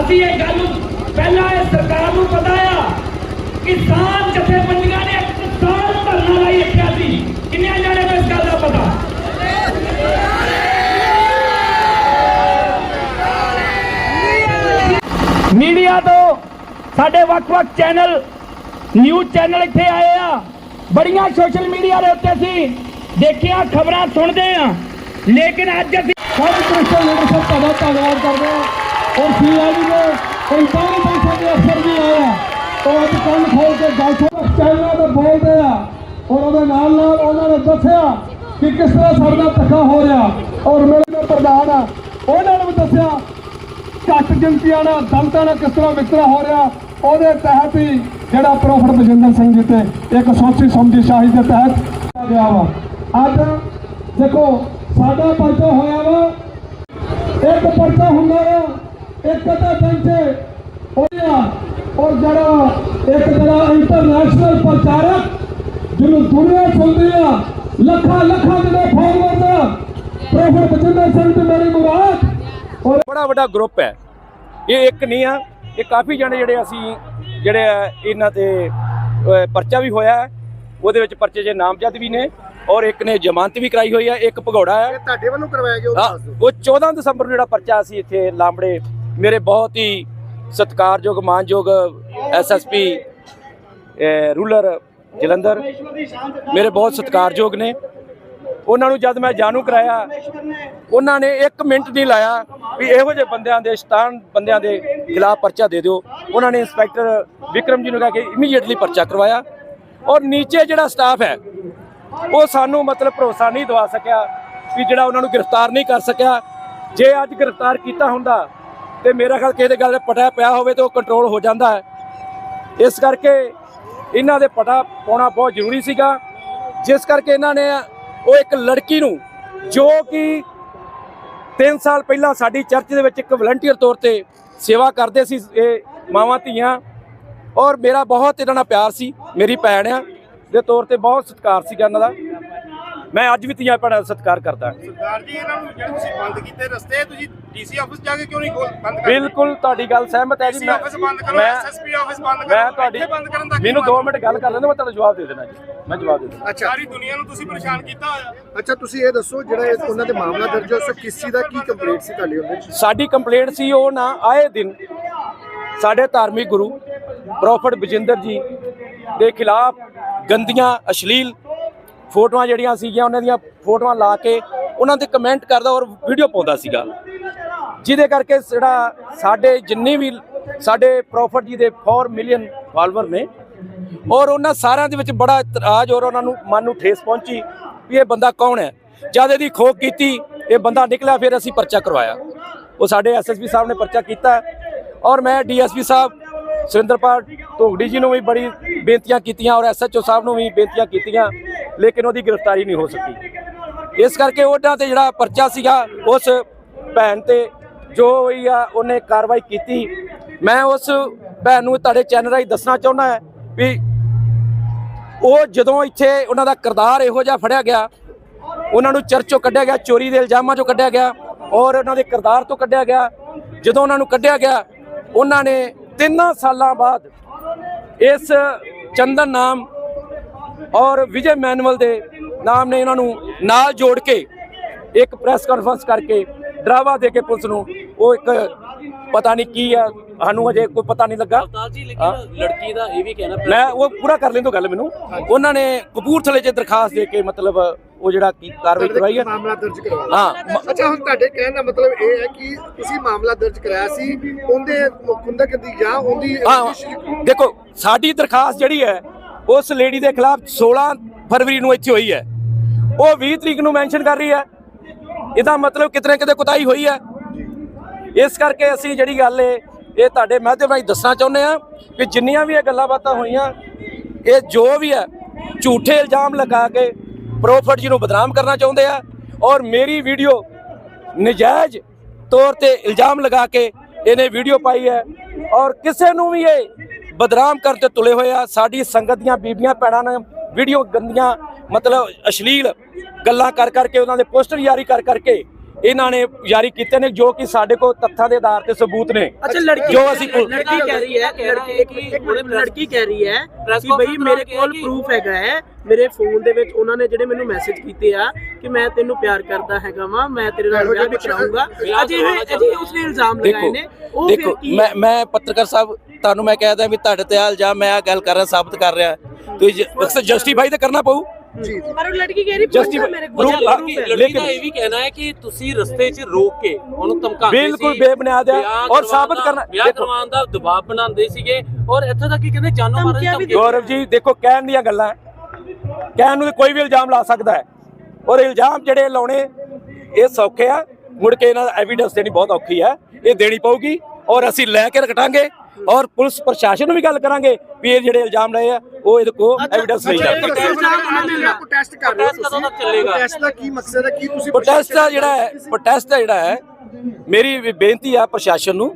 ਅਸੀਂ ਇਹ ਗੱਲ ਪਹਿਲਾਂ ਇਹ ਸਰਕਾਰ ਨੂੰ ਪਤਾ ਆ ਕਿਸਾਨ ਜਥੇਬੰਦੀਆਂ ਨੇ ਇੱਕ ਸਾਲ ਧਰਨਾ ਲਾਈ ਰੱਖਿਆ ਸੀ। ਕਿੰਨਿਆਂ ਜਾਣੇ ਨੂੰ ਇਸ ਗੱਲ ਦਾ ਪਤਾ? ਮੀਡੀਆ ਤੋਂ ਸਾਡੇ ਵੱਖ-ਵੱਖ ਚੈਨਲ, ਨਿਊਜ਼ ਚੈਨਲ ਇੱਥੇ ਆਏ ਆ। ਬੜੀਆਂ ਸੋਸ਼ਲ ਮੀਡੀਆ ਦੇ ਉੱਤੇ ਅਸੀਂ ਦੇਖਿਆ, ਖਬਰਾਂ ਸੁਣਦੇ ਆ। ਲੇਕਿਨ ਅੱਜ ਅਸੀਂ ਸਭ ਕ੍ਰਿਸਚਨ ਲੀਡਰਸ਼ਿਪ ਤੁਹਾਡਾ ਧੰਨਵਾਦ ਕਰਦੇ ਹਾਂ ਔਰ ਸੀਆਈਡੀ ਦੇ ਪੰਤਾਲੀ ਪੈਸੇ ਦੇ ਅਫਸਰ ਵੀ ਆਏ ਆ। ਉਹ ਅੱਜ ਕੰਨ ਖੋਲ ਕੇ ਗੱਲ ਚੈਨਲਾਂ ਤੇ ਬੋਲਦੇ ਆ। ਔਰ ਉਹਦੇ ਨਾਲ ਨਾਲ ਉਹਨਾਂ ਨੇ ਦੱਸਿਆ ਕਿ ਕਿਸ ਤਰ੍ਹਾਂ ਸਾਡੇ ਧੱਕਾ ਹੋ ਰਿਹਾ। ਔਰ ਮੇਰੇ ਨਾਲ ਪ੍ਰਧਾਨ ਆ, ਉਹਨਾਂ ਨੇ ਵੀ ਦੱਸਿਆ, ਘੱਟ ਗਿਣਤੀਆਂ ਨਾਲ ਦਲਤਾਂ ਨਾਲ ਕਿਸ ਤਰ੍ਹਾਂ ਵਿਤਕਰਾ ਹੋ ਰਿਹਾ। ਉਹਦੇ ਤਹਿਤ ਹੀ ਜਿਹੜਾ ਪ੍ਰੋਫੈਸਰ ਬਜਿੰਦਰ ਸਿੰਘ ਜੀ ਤੇ ਇੱਕ ਸੋਚੀ ਸਮਝੀ ਸ਼ਾਹੀ ਦੇ ਤਹਿਤ ਗਿਆ ਵਾ। ਅੱਜ ਦੇਖੋ, ਸਾਡਾ ਪਰਚਾ ਹੋਇਆ ਵਾ। ਇੱਕ ਪਰਚਾ ਹੁੰਦਾ ਵਾ ਬੰਚੇ ਹੋਇਆ ਔਰ ਜਿਹੜਾ ਇੱਕ ਜਿਹੜਾ ਇੰਟਰਨੈਸ਼ਨਲ ਪ੍ਰਚਾਰਕ ਜਿਹਨੂੰ ਦੁਨੀਆ ਸੁਣਦੀ ਆ ਲੱਖਾਂ ਲੱਖਾਂ ਜਿਹੜੇ ਫਾਲੋਅਰਸ ਆ ਪ੍ਰੋਫੈਸਰ ਬਜਿੰਦਰ ਸਿੰਘ ਤੇ ਮੇਰੀ ਮੁਰਾਦ ਔਰ ਬੜਾ ਵੱਡਾ ਗਰੁੱਪ ਹੈ ਇਹ ਇੱਕ ਨਹੀਂ ਆ ਇਹ ਕਾਫੀ ਜਣੇ ਜਿਹੜੇ ਅਸੀਂ ਜਿਹੜੇ ਇਹਨਾਂ ਤੇ ਪਰਚਾ ਵੀ ਹੋਇਆ। ਉਹਦੇ ਵਿੱਚ ਪਰਚੇ 'ਚ ਨਾਮਜ਼ਦ ਵੀ ਨੇ ਔਰ ਇੱਕ ਨੇ ਜ਼ਮਾਨਤ ਵੀ ਕਰਾਈ ਹੋਈ ਹੈ ਇੱਕ ਭਗੌੜਾ ਹੈ ਤੁਹਾਡੇ ਵੱਲੋਂ ਕਰਵਾਇਆ ਗਿਆ ਉਹ ਦੱਸ ਦਿਓ ਉਹ 14 ਦਸੰਬਰ ਨੂੰ ਜਿਹੜਾ ਪਰਚਾ ਸੀ ਇੱਥੇ ਲਾਂਬੜੇ ਮੇਰੇ ਬਹੁਤ ਹੀ ਸਤਿਕਾਰਯੋਗ, ਮਾਨਯੋਗ ਐਸਐਸਪੀ ਰੂਲਰ ਜਲੰਧਰ ਮੇਰੇ ਬਹੁਤ ਸਤਿਕਾਰਯੋਗ ਨੇ। ਉਹਨਾਂ ਨੂੰ ਜਦ ਮੈਂ ਜਾਣੂ ਕਰਾਇਆ, ਉਹਨਾਂ ਨੇ 1 ਮਿੰਟ ਨਹੀਂ ਲਾਇਆ ਵੀ ਇਹੋ ਜਿਹੇ ਬੰਦਿਆਂ ਦੇ ਸਤਾਨ ਬੰਦਿਆਂ ਦੇ ਖਿਲਾਫ ਪਰਚਾ ਦੇ ਦਿਓ। ਉਹਨਾਂ ਨੇ ਇੰਸਪੈਕਟਰ ਵਿਕਰਮ ਜੀ ਨੂੰ ਕਹਿ ਕੇ ਇਮੀਡੀਏਟਲੀ ਪਰਚਾ ਕਰਵਾਇਆ। ਔਰ ਨੀਚੇ ਜਿਹੜਾ ਸਟਾਫ ਹੈ, ਉਹ ਸਾਨੂੰ ਮਤਲਬ ਭਰੋਸਾ ਨਹੀਂ ਦਵਾ ਸਕਿਆ ਵੀ ਜਿਹੜਾ ਉਹਨਾਂ ਨੂੰ ਗ੍ਰਿਫਤਾਰ ਨਹੀਂ ਕਰ ਸਕਿਆ। ਜੇ ਅੱਜ ਗ੍ਰਿਫਤਾਰ ਕੀਤਾ ਹੁੰਦਾ ਤੇ ਮੇਰਾ ਖਿਆਲ ਕਿਸੇ ਦੇ ਗੱਲ ਪਟਾ ਪਿਆ ਹੋਵੇ ਤੇ ਉਹ ਕੰਟਰੋਲ ਹੋ ਜਾਂਦਾ ਹੈ। ਇਸ ਕਰਕੇ ਇਹਨਾਂ ਦੇ ਪਟਾ ਪਾਉਣਾ ਬਹੁਤ ਜ਼ਰੂਰੀ ਸੀਗਾ। ਜਿਸ ਕਰਕੇ ਇਹਨਾਂ ਨੇ ਉਹ ਇੱਕ ਲੜਕੀ ਨੂੰ, ਜੋ ਕਿ 3 ਸਾਲ ਪਹਿਲਾਂ ਸਾਡੀ ਚਰਚ ਦੇ ਵਿੱਚ ਇੱਕ ਵਲੰਟੀਅਰ ਤੌਰ ਤੇ ਸੇਵਾ ਕਰਦੇ ਸੀ, ਇਹ ਮਾਵਾਂ ਧੀਆਂ, ਔਰ ਮੇਰਾ ਬਹੁਤ ਇਹਨਾਂ ਨਾਲ ਪਿਆਰ ਸੀ, ਮੇਰੀ ਭੈਣ ਆ, ਦੇ ਤੌਰ ਤੇ ਬਹੁਤ ਸਤਿਕਾਰ ਸੀਗਾ ਇਹਨਾਂ ਦਾ। ਮੈਂ ਅੱਜ ਵੀ ਧੀਆਂ ਭੈਣਾਂ ਦਾ ਸਤਿਕਾਰ ਕਰਦਾ। ਸਰਦਾਰ ਜੀ ਇਹਨਾਂ ਨੂੰ ਜਿਹੜੇ ਤੁਸੀਂ ਬੰਦ ਕੀਤੇ ਰਸਤੇ ਤੁਸੀਂ ਡੀਸੀ ਆਫਿਸ ਜਾ ਕੇ ਕਿਉਂ ਨਹੀਂ ਖੋਲ ਬੰਦ ਕਰਦੇ ਬਿਲਕੁਲ ਤੁਹਾਡੀ ਗੱਲ ਸਹਿਮਤ ਹੈ ਜੀ। ਡੀਸੀ ਆਫਿਸ ਬੰਦ ਕਰੋ ਮੈਂ ਐਸਐਸਪੀ ਆਫਿਸ ਬੰਦ ਕਰੋ। ਮੈਂ ਤੁਹਾਡੀ ਇੱਥੇ ਬੰਦ ਕਰਨ ਦਾ ਕੀ ਮੈਨੂੰ 2 ਮਤਲਬ? ਮਿੰਟ ਗੱਲ ਕਰ ਲੈਂਦਾ ਮੈਂ ਤੁਹਾਨੂੰ ਜਵਾਬ ਦੇ ਦੇਣਾ ਜੀ। ਮੈਂ ਜਵਾਬ ਦੇ ਦੇਣਾ ਅੱਛਾ। ਸਾਰੀ ਦੁਨੀਆ ਨੂੰ ਤੁਸੀਂ ਪਰੇਸ਼ਾਨ ਕੀਤਾ ਹੋਇਆ। ਅੱਛਾ ਤੁਸੀਂ ਇਹ ਦੱਸੋ ਜਿਹੜਾ ਇਹ ਉਹਨਾਂ ਦੇ ਮਾਮਲਾ ਦਰਜ ਹੈ ਉਸ ਕਿਸ ਚੀਜ਼ ਦਾ ਕੀ ਕੰਪਲੇਂਟ ਸੀ ਤੁਹਾਡੇ ਉਹਦੇ ਚ ਸਾਡੀ ਕੰਪਲੇਂਟ ਸੀ ਉਹ ਨਾ ਆਏ ਦਿਨ ਸਾਡੇ ਧਾਰਮਿਕ ਗੁਰੂ ਪ੍ਰੋਫਟ ਬਜਿੰਦਰ ਜੀ ਦੇ ਖਿਲਾਫ ਗੰਦੀਆਂ ਅਸ਼ਲੀਲ ਫੋਟੋਆਂ ਜਿਹੜੀਆਂ ਸੀਗੀਆਂ, ਉਹਨਾਂ ਦੀਆਂ ਫੋਟੋਆਂ ਲਾ ਕੇ ਉਹਨਾਂ ਤੇ ਕਮੈਂਟ ਕਰਦਾ ਔਰ ਵੀਡੀਓ ਪਾਉਂਦਾ ਸੀਗਾ। ਜਿਹਦੇ ਕਰਕੇ ਜਿਹੜਾ ਸਾਡੇ ਜਿੰਨੇ ਵੀ, ਸਾਡੇ ਪ੍ਰੋਫਟ ਜੀ ਦੇ 4 ਮਿਲੀਅਨ ਫਾਲੋਅਰ ਨੇ ਔਰ ਉਹਨਾਂ ਸਾਰਿਆਂ ਦੇ ਵਿੱਚ ਬੜਾ ਇਤਰਾਜ਼ ਔਰ ਉਹਨਾਂ ਨੂੰ ਮਨ ਨੂੰ ਠੇਸ ਪਹੁੰਚੀ ਵੀ ਇਹ ਬੰਦਾ ਕੌਣ ਹੈ? ਜਦ ਇਹਦੀ ਖੋਕ ਕੀਤੀ, ਇਹ ਬੰਦਾ ਨਿਕਲਿਆ, ਫਿਰ ਅਸੀਂ ਪਰਚਾ ਕਰਵਾਇਆ। ਉਹ ਸਾਡੇ ਐਸਐਸਪੀ ਸਾਹਿਬ ਨੇ ਪਰਚਾ ਕੀਤਾ ਔਰ ਮੈਂ ਡੀਐਸਪੀ ਸਾਹਿਬ, ਸੁਰਿੰਦਰਪਾਲ ਧੋਗੜੀ ਜੀ ਨੂੰ ਵੀ ਬੜੀ ਬੇਨਤੀਆਂ ਕੀਤੀਆਂ ਔਰ ਐਸਐਚਓ ਸਾਹਿਬ ਨੂੰ ਵੀ ਬੇਨਤੀਆਂ ਕੀਤੀਆਂ ਲੇਕਿਨ ਉਹਦੀ ਗ੍ਰਿਫਤਾਰੀ ਨਹੀਂ ਹੋ ਸਕੀ। ਇਸ ਕਰਕੇ ਉਹਨਾਂ ਤੇ ਜਿਹੜਾ ਪਰਚਾ ਸੀਗਾ, ਉਸ ਭੈਣ ਤੇ ਜੋ ਹੋਈ ਆ, ਉਹਨੇ ਕਾਰਵਾਈ ਕੀਤੀ। ਮੈਂ ਉਸ ਭੈਣ ਨੂੰ ਤੁਹਾਡੇ ਚੈਨਲ ਰਾਹੀਂ ਦੱਸਣਾ ਚਾਹੁੰਦਾ ਹਾਂ ਵੀ ਉਹ ਜਦੋਂ ਇੱਥੇ ਉਹਨਾਂ ਦਾ ਕਿਰਦਾਰ ਇਹੋ ਜਿਹਾ ਫੜਿਆ ਗਿਆ, ਉਹਨਾਂ ਨੂੰ ਚਰਚੋਂ ਕੱਢਿਆ ਗਿਆ, ਚੋਰੀ ਦੇ ਇਲਜ਼ਾਮਾਂ ਚੋਂ ਕੱਢਿਆ ਗਿਆ ਔਰ ਉਹਨਾਂ ਦੇ ਕਿਰਦਾਰ ਤੋਂ ਕੱਢਿਆ ਗਿਆ। ਜਦੋਂ ਉਹਨਾਂ ਨੂੰ ਕੱਢਿਆ ਗਿਆ, ਉਹਨਾਂ ਨੇ ਤਿੰਨਾਂ ਸਾਲਾਂ ਬਾਅਦ ਇਸ ਚੰਦਨ ਨਾਮ ਔਰ ਵਿਜੇ ਮੈਨੂਅਲ ਦੇ ਨਾਮ ਨੇ ਇਹਨਾਂ ਨੂੰ ਨਾਲ ਜੋੜ ਕੇ ਇੱਕ ਪ੍ਰੈਸ ਕਾਨਫਰੰਸ ਕਰਕੇ ਡਰਾਵਾ ਦੇ ਕੇ ਪੁਲਿਸ ਨੂੰ ਉਹ ਇੱਕ ਪਤਾ ਨਹੀਂ ਕੀ ਆ ਸਾਨੂੰ ਅਜੇ ਕੋਈ ਪਤਾ ਨਹੀਂ ਲੱਗਾ। ਅਵਤਾਰ ਜੀ ਹਾਂ। ਲੇਕਿਨ ਲੜਕੀ ਦਾ ਇਹ ਵੀ ਕਹਿਣਾ ਮੈਂ ਉਹ ਪੂਰਾ ਕਰ ਲੈਣ ਤੋਂ ਗੱਲ ਮੈਨੂੰ। ਉਹਨਾਂ ਨੇ ਕਪੂਰਥਲੇ 'ਚ ਦਰਖਾਸਤ ਦੇ ਕੇ ਮਤਲਬ ਉਹ ਜਿਹੜਾ ਕੀ ਕਾਰਵਾਈ ਕਰਵਾਈ ਹੈ। ਮਾਮਲਾ ਦਰਜ ਕਰਵਾਇਆ ਹਾਂ। ਅੱਛਾ ਹੁਣ ਤੁਹਾਡੇ ਕਹਿਣ ਦਾ ਮਤਲਬ ਇਹ ਹੈ ਕਿ ਤੁਸੀਂ ਮਾਮਲਾ ਦਰਜ ਕਰਾਇਆ ਸੀ ਉਹਦੇ ਖੁੰਦਕ ਦੀ ਜਾਂ ਉਹਦੀ ਹਾਂ। ਦੇਖੋ ਸਾਡੀ ਦਰਖਾਸਤ ਜਿਹੜੀ ਹੈ ਉਸ ਲੇਡੀ ਦੇ ਖਿਲਾਫ 16 ਫਰਵਰੀ ਨੂੰ ਇੱਥੇ ਹੋਈ ਹੈ। ਉਹ 20 ਤਰੀਕ ਨੂੰ ਮੈਂਸ਼ਨ ਕਰ ਰਹੀ ਹੈ। ਇਹਦਾ ਮਤਲਬ ਕਿਤਨੇ ਕਿਤੇ ਕੁਤਾਈ ਹੋਈ ਹੈ। ਇਸ ਕਰਕੇ ਅਸੀਂ ਜਿਹੜੀ ਗੱਲ ਏ, ਇਹ ਤੁਹਾਡੇ ਮਾਧਿਅਮ ਰਾਹੀਂ ਦੱਸਣਾ ਚਾਹੁੰਦੇ ਆ ਕਿ ਜਿੰਨੀਆਂ ਵੀ ਇਹ ਗੱਲਾਂ ਬਾਤਾਂ ਹੋਈਆਂ, ਇਹ ਜੋ ਵੀ ਹੈ, ਝੂਠੇ ਇਲਜ਼ਾਮ ਲਗਾ ਕੇ ਪ੍ਰੋਫਟ ਜੀ ਨੂੰ ਬਦਨਾਮ ਕਰਨਾ ਚਾਹੁੰਦੇ ਆ ਔਰ ਮੇਰੀ ਵੀਡੀਓ ਨਜਾਇਜ਼ ਤੌਰ ਤੇ ਇਲਜ਼ਾਮ ਲਗਾ ਕੇ ਇਹਨੇ ਵੀਡੀਓ ਪਾਈ ਹੈ। ਔਰ ਕਿਸੇ ਨੂੰ ਵੀ ਇਹ ਬਦਨਾਮ ਕਰਨ ਤੁਲੇ ਹੋਏ ਆ। ਸਾਡੀ ਸੰਗਤ ਦੀਆਂ ਬੀਬੀਆਂ ਪੈਣਾ ਨੇ ਵੀਡੀਓ ਗੰਦੀਆਂ ਮਤਲਬ ਅਸ਼ਲੀਲ ਗੱਲਾਂ ਕਰ ਕਰਕੇ ਉਹਨਾਂ ਦੇ ਪੋਸਟਰ ਜਾਰੀ ਕਰ ਕਰਕੇ ਇਹਨਾਂ ਨੇ ਜਾਰੀ ਕੀਤੇ ਨੇ ਜੋ ਕਿ ਸਾਡੇ ਕੋਲ ਤੱਥਾਂ ਦੇ ਆਧਾਰ ਤੇ ਸਬੂਤ ਨੇ। ਜੋ ਅਸੀਂ ਲੜਕੀ ਕਹਿ ਰਹੀ ਹੈ ਲੜਕੀ ਕਹਿ ਰਹੀ ਹੈ ਕਿ ਬਈ ਮੇਰੇ ਕੋਲ ਪ੍ਰੂਫ ਹੈਗਾ ਹੈ ਮੇਰੇ ਫੋਨ ਦੇ ਵਿੱਚ ਉਹਨਾਂ ਨੇ ਜਿਹੜੇ ਮੈਨੂੰ ਮੈਸੇਜ ਕੀਤੇ ਆ ਕਿ ਮੈਂ ਤੈਨੂੰ ਪਿਆਰ ਕਰਦਾ ਹੈਗਾ ਵਾ ਮੈਂ ਤੇਰੇ ਨਾਲ ਵਿਆਹ ਵੀ ਕਰਾਉਂਗਾ ਅਜੇ ਅਜੇ ਉਸਨੇ ਇਲਜ਼ਾਮ ਲਗਾਏ ਨੇ ਦੇਖੋ ਮੈਂ ਮੈਂ ਪੱਤਰਕਾਰ ਸਾਹਿਬ ਤੁਹਾਨੂੰ ਮੈਂ ਕਹਿਦਾ ਵੀ ਤੁਹਾਡੇ ਤੇ ਇਲਜ਼ਾਮ ਮੈਂ ਆ ਗੱਲ ਕਰ ਰਿਹਾ ਸਾਬਤ ਕਰ ਰਿਹਾ। ਤੁਸੀਂ ਅਕਸਰ ਜਸਟੀਫਾਈ ਤਾਂ ਕਰਨਾ ਪਊ। ਜੀ। ਪਰ ਉਹ ਲੜਕੀ ਕਹਿ ਰਹੀ ਹੈ ਮੇਰੇ ਕੋਲ ਦਾ ਇਹ ਵੀ ਕਹਿਣਾ ਹੈ ਕਿ ਤੁਸੀਂ ਰਸਤੇ 'ਚ ਰੋਕ ਕੇ ਉਹਨੂੰ ਧਮਕਾਉਂਦੇ ਸੀ। ਬਿਲਕੁਲ ਬੇਬੁਨਿਆਦ ਹੈ। ਔਰ ਸਾਬਤ ਕਰਨਾ ਵਿਆਹ ਦੇਖੋ। ਕਰਵਾਉਣ ਦਾ ਦਬਾਅ ਬਣਾਉਂਦੇ ਸੀਗੇ। ਔਰ ਇੱਥੇ ਤੱਕ ਕਿ ਕਹਿੰਦੇ ਜਾਨੋਂ ਮਾਰਨ ਦੀ ਗੌਰਵ ਜੀ ਦੇਖੋ ਕਹਿਣ ਦੀਆਂ ਗੱਲਾਂ ਹੈ। ਕਹਿਣ ਨੂੰ ਕੋਈ ਵੀ ਇਲਜ਼ਾਮ ਲਾ ਸਕਦਾ ਹੈ। ਔਰ ਇਲਜ਼ਾਮ ਜਿਹੜੇ ਲਾਉਣੇ ਇਹ ਸੌਖੇ ਆ। ਮੁੜ ਕੇ ਇਹਨਾਂ ਦਾ ਐਵੀਡੈਂਸ ਦੇਣੀ ਬਹੁਤ ਔਖੀ ਹੈ ਇਹ ਦੇਣੀ ਪਊਗੀ ਔਰ ਅਸੀਂ ਲੈ ਕੇ ਰਖਾਂਗੇ ਔਰ ਪੁਲਿਸ ਪ੍ਰਸ਼ਾਸਨ ਨੂੰ ਵੀ ਗੱਲ ਕਰਾਂਗੇ ਵੀ ਇਹ ਜਿਹੜੇ ਇਲਜ਼ਾਮ ਲਏ ਆ ਉਹ ਇਹਦੇ ਕੋ ਐਵੀਡੈਂਸ ਨਹੀਂ ਹੈ। ਪ੍ਰੋਟੈਸਟ ਕਰ ਰਹੇ ਹੋ ਚੱਲੇਗਾ? ਪ੍ਰੋਟੈਸਟ ਦਾ ਕੀ ਮਕਸਦ ਹੈ ਕੀ ਤੁਸੀਂ ਪ੍ਰੋਟੈਸਟ ਦਾ ਜਿਹੜਾ ਹੈ ਪ੍ਰੋਟੈਸਟ ਦਾ ਜਿਹੜਾ ਹੈ ਮੇਰੀ ਬੇਨਤੀ ਆ ਪ੍ਰਸ਼ਾਸਨ ਨੂੰ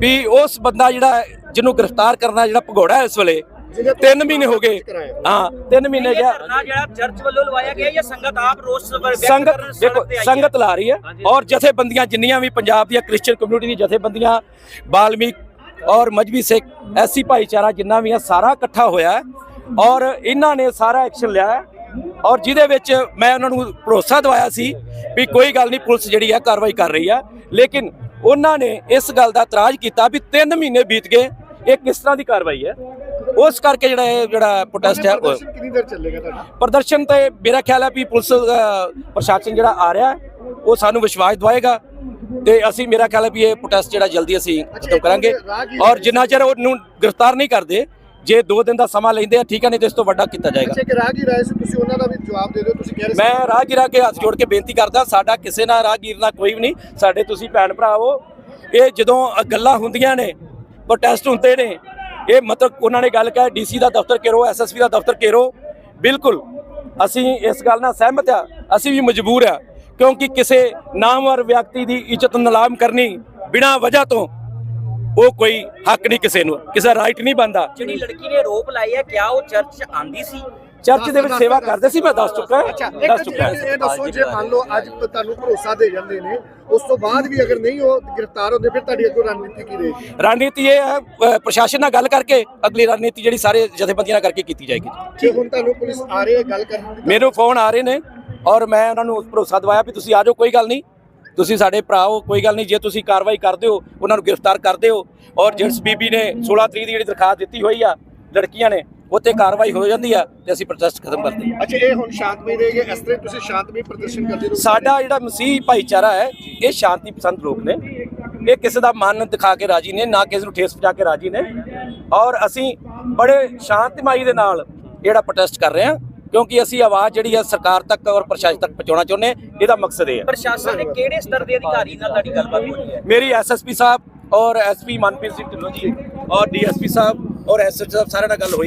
ਵੀ ਉਸ ਬੰਦਾ ਜਿਹੜਾ ਜਿਹਨੂੰ ਗ੍ਰਿਫਤਾਰ ਕਰਨਾ ਜਿਹੜਾ ਭਗੌੜਾ ਹੈ ਇਸ ਵੇਲੇ ਤਿੰਨ ਮਹੀਨੇ ਹੋ ਗਏ। ਹਾਂ ਤਿੰਨ ਮਹੀਨੇ ਗਿਆ। ਜਿਹੜਾ ਚਰਚ ਵੱਲੋਂ ਲਵਾਇਆ ਗਿਆ ਜਾਂ ਸੰਗਤ ਆਪ ਰੋਸ ਸੰਗਤ ਦੇਖੋ? ਸੰਗਤ ਲਾ ਰਹੀ ਹੈ ਔਰ ਜਥੇਬੰਦੀਆਂ ਜਿੰਨੀਆਂ ਵੀ ਪੰਜਾਬ ਦੀਆਂ ਕ੍ਰਿਸਚੀਅਨ ਕਮਿਊਨਿਟੀ ਦੀਆਂ ਜਥੇਬੰਦੀਆਂ ਬਾਲਮੀਕ ਔਰ ਮਜਬੀ ਸਿੱਖ ਐਸੀ ਭਾਈਚਾਰਾ ਜਿੰਨਾ ਵੀ ਆ ਸਾਰਾ ਇਕੱਠਾ ਹੋਇਆ ਔਰ ਇਹਨਾਂ ਨੇ ਸਾਰਾ ਐਕਸ਼ਨ ਲਿਆ ਹੈ ਔਰ ਜਿਹਦੇ ਵਿੱਚ ਮੈਂ ਉਹਨਾਂ ਨੂੰ ਭਰੋਸਾ ਦਿਵਾਇਆ ਸੀ ਵੀ ਕੋਈ ਗੱਲ ਨਹੀਂ ਪੁਲਿਸ ਜਿਹੜੀ ਆ ਕਾਰਵਾਈ ਕਰ ਰਹੀ ਆ ਲੇਕਿਨ ਉਹਨਾਂ ਨੇ ਇਸ ਗੱਲ ਦਾ ਇਤਰਾਜ਼ ਕੀਤਾ ਵੀ 3 ਮਹੀਨੇ ਬੀਤ ਗਏ ਇਹ ਕਿਸ ਤਰ੍ਹਾਂ ਦੀ ਕਾਰਵਾਈ ਹੈ? ਉਸ ਕਰਕੇ ਜਿਹੜਾ ਇਹ ਜਿਹੜਾ ਪ੍ਰੋਟੈਸਟ ਹੈ ਉਹ ਪ੍ਰਦਰਸ਼ਨ ਕਿੰਨੀ ਦੇਰ ਚੱਲੇਗਾ ਤੁਹਾਡਾ? ਪ੍ਰਦਰਸ਼ਨ ਤੇ ਮੇਰਾ ਖਿਆਲ ਹੈ ਵੀ ਪੁਲਿਸ ਪ੍ਰਸ਼ਾਸਨ ਜਿਹੜਾ ਆ ਰਿਹਾ ਉਹ ਸਾਨੂੰ ਵਿਸ਼ਵਾਸ ਦਵਾਏਗਾ ਤੇ ਅਸੀਂ ਮੇਰਾ ਖਿਆਲ ਹੈ ਵੀ ਇਹ ਪ੍ਰੋਟੈਸਟ ਜਿਹੜਾ ਜਲਦੀ ਅਸੀਂ ਖਤਮ ਕਰਾਂਗੇ। ਔਰ ਜਿੰਨਾ ਚਿਰ ਉਹਨੂੰ ਗ੍ਰਿਫਤਾਰ ਨਹੀਂ ਕਰਦੇ ਜੇ 2 ਦਿਨ ਦਾ ਸਮਾਂ ਲੈਂਦੇ ਆ ਠੀਕ ਹੈ ਨਹੀਂ ਤੇ ਇਸ ਤੋਂ ਵੱਡਾ ਕੀਤਾ ਜਾਏਗਾ। ਅੱਛਾ ਇੱਕ ਰਾਹਗੀਰ ਆਏ ਸੀ ਤੁਸੀਂ ਉਹਨਾਂ ਦਾ ਵੀ ਜਵਾਬ ਦੇ ਦਿਓ ਤੁਸੀਂ ਕਹਿ ਰਹੇ ਮੈਂ ਰਾਹਗੀਰਾਂ ਕੇ ਹੱਥ ਜੋੜ ਕੇ ਬੇਨਤੀ ਕਰਦਾ ਸਾਡਾ ਕਿਸੇ ਨਾਲ ਰਾਹਗੀਰ ਨਾਲ ਕੋਈ ਵੀ ਨਹੀਂ ਸਾਡੇ ਤੁਸੀਂ ਭੈਣ ਭਰਾ ਹੋ। ਇਹ ਜਦੋਂ ਗੱਲਾਂ ਹੁੰਦੀਆਂ ਨੇ ਪ੍ਰੋਟੈਸਟ ਹੁੰਦੇ ਨੇ। ਇਹ ਮਤਲਬ ਉਹਨਾਂ ਨੇ ਗੱਲ ਕਹੀ ਡੀਸੀ ਦਾ ਦਫ਼ਤਰ ਘੇਰੋ ਐਸਐਸਪੀ ਦਾ ਦਫ਼ਤਰ ਘੇਰੋ। ਬਿਲਕੁਲ, ਅਸੀਂ ਇਸ ਗੱਲ ਨਾਲ ਸਹਿਮਤ ਆ ਅਸੀਂ ਵੀ ਮਜਬੂਰ ਆ ਕਿਉਂਕਿ ਕਿਸੇ ਨਾਮਵਰ ਵਿਅਕਤੀ ਦੀ ਇੱਜ਼ਤ ਨਿਲਾਮ ਕਰਨੀ ਬਿਨਾਂ ਵਜ੍ਹਾ ਤੋਂ ਉਹ ਕੋਈ ਹੱਕ ਨਹੀਂ ਕਿਸੇ ਨੂੰ, ਕਿਸੇ ਦਾ ਰਾਈਟ ਨਹੀਂ ਬਣਦਾ। ਜਿਹੜੀ ਲੜਕੀ ਨੇ ਆਰੋਪ ਲਾਈ ਹੈ, ਕਿਆ ਉਹ ਚਰਚ ਆਂਦੀ ਸੀ? ਚਰਚ ਦੇ ਵਿੱਚ ਸੇਵਾ ਕਰਦੇ ਸੀ ਮੈਂ ਦੱਸ ਚੁੱਕਾ। ਅੱਛਾ ਦੱਸ ਚੁੱਕਾ। ਇਹ ਦੱਸੋ ਜੇ ਮੰਨ ਲਓ ਅੱਜ ਤੁਹਾਨੂੰ ਭਰੋਸਾ ਦੇ ਜਾਂਦੇ ਨੇ ਉਸ ਤੋਂ ਬਾਅਦ ਵੀ ਅਗਰ ਨਹੀਂ ਉਹ ਗ੍ਰਿਫਤਾਰ ਹੁੰਦੇ ਫਿਰ ਤੁਹਾਡੀ ਅੱਗੋਂ ਰਣਨੀਤੀ ਕੀ ਰਹੇਗੀ? ਰਣਨੀਤੀ ਇਹ ਹੈ ਪ੍ਰਸ਼ਾਸਨ ਨਾਲ ਗੱਲ ਕਰਕੇ ਅਗਲੀ ਰਣਨੀਤੀ ਜਿਹੜੀ ਸਾਰੇ ਜਥੇਬੰਦੀਆਂ ਨਾਲ ਕਰਕੇ ਕੀਤੀ ਜਾਏਗੀ। ਜੇ ਹੁਣ ਤੁਹਾਨੂੰ ਪੁਲਿਸ ਆ ਰਹੀ ਹੈ ਗੱਲ ਕਰਨ ਦੀ ਮੈਨੂੰ ਫੋਨ ਆ ਰਹੇ ਨੇ ਔਰ ਮੈਂ ਉਹਨਾਂ ਨੂੰ ਭਰੋਸਾ ਦਿਵਾਇਆ ਵੀ ਤੁਸੀਂ ਆ ਜਾਓ ਕੋਈ ਗੱਲ ਨਹੀਂ। ਤੁਸੀਂ ਸਾਡੇ ਭਰਾ ਹੋ ਕੋਈ ਗੱਲ ਨਹੀਂ। ਜੇ ਤੁਸੀਂ ਕਾਰਵਾਈ ਕਰਦੇ ਹੋ ਉਹਨਾਂ ਨੂੰ ਗ੍ਰਿਫਤਾਰ ਕਰਦੇ ਹੋ ਔਰ ਜਿਸ ਬੀਬੀ ਨੇ 16 ਤਰੀਕ ਦੀ ਜਿਹੜੀ ਦਰਖਾਸਤ ਦਿੱਤੀ ਹੋਈ ਆ ਲੜਕੀਆਂ ਨੇ ਉੱਤੇ ਕਾਰਵਾਈ ਹੋ ਜਾਂਦੀ ਆ ਤੇ ਅਸੀਂ ਪ੍ਰੋਟੈਸਟ ਖਤਮ ਕਰਦੇ ਹਾਂ। ਅੱਛਾ ਇਹ ਹੁਣ ਸ਼ਾਂਤਮਈ ਰਹੇਗੀ ਇਸ ਤਰ੍ਹਾਂ ਤੁਸੀਂ ਸ਼ਾਂਤਮਈ ਪ੍ਰਦਰਸ਼ਨ ਕਰਦੇ ਰਹੋ ਸਾਡਾ ਜਿਹੜਾ ਮਸੀਹ ਭਾਈਚਾਰਾ ਹੈ ਇਹ ਸ਼ਾਂਤੀ ਪਸੰਦ ਲੋਕ ਨੇ। ਇਹ ਕਿਸੇ ਦਾ ਮਨ ਦਿਖਾ ਕੇ ਰਾਜੀ ਨੇ ਨਾ ਕਿਸੇ ਨੂੰ ਠੇਸ ਪਹੁੰਚਾ ਕੇ ਰਾਜੀ ਨੇ। ਔਰ ਅਸੀਂ ਬੜੇ ਸ਼ਾਂਤਮਈ ਦੇ ਨਾਲ ਜਿਹੜਾ ਪ੍ਰੋਟੈਸਟ ਕਰ ਰਹੇ ਹਾਂ ਕਿਉਂਕਿ ਅਸੀਂ ਆਵਾਜ਼ ਜਿਹੜੀ ਹੈ ਸਰਕਾਰ ਤੱਕ ਔਰ ਪ੍ਰਸ਼ਾਸਨ ਤੱਕ ਪਹੁੰਚਾਉਣਾ ਚਾਹੁੰਦੇ ਹਾਂ ਇਹਦਾ ਮਕਸਦ ਇਹ ਹੈ। ਪ੍ਰਸ਼ਾਸਨ ਦੇ ਕਿਹੜੇ ਸਤਰ ਦੇ ਅਧਿਕਾਰੀ ਨਾਲ ਤੁਹਾਡੀ ਗੱਲਬਾਤ ਹੋਈ ਹੈ? ਮੇਰੀ ਐਸਐਸਪੀ ਸਾਹਿਬ ਔਰ ਐਸਪੀ ਮਨਪ੍ਰੀਤ ਸਿੰਘ ਢਿੱਲੋਂ ਜੀ ਔਰ ਡੀਐਸਪੀ ਸਾਹਿਬ ਔਰ ਐਸਐਚ ਸਾਹਿਬ ਸਾਰਿਆਂ ਨਾਲ ਗੱਲ ਹੋਈ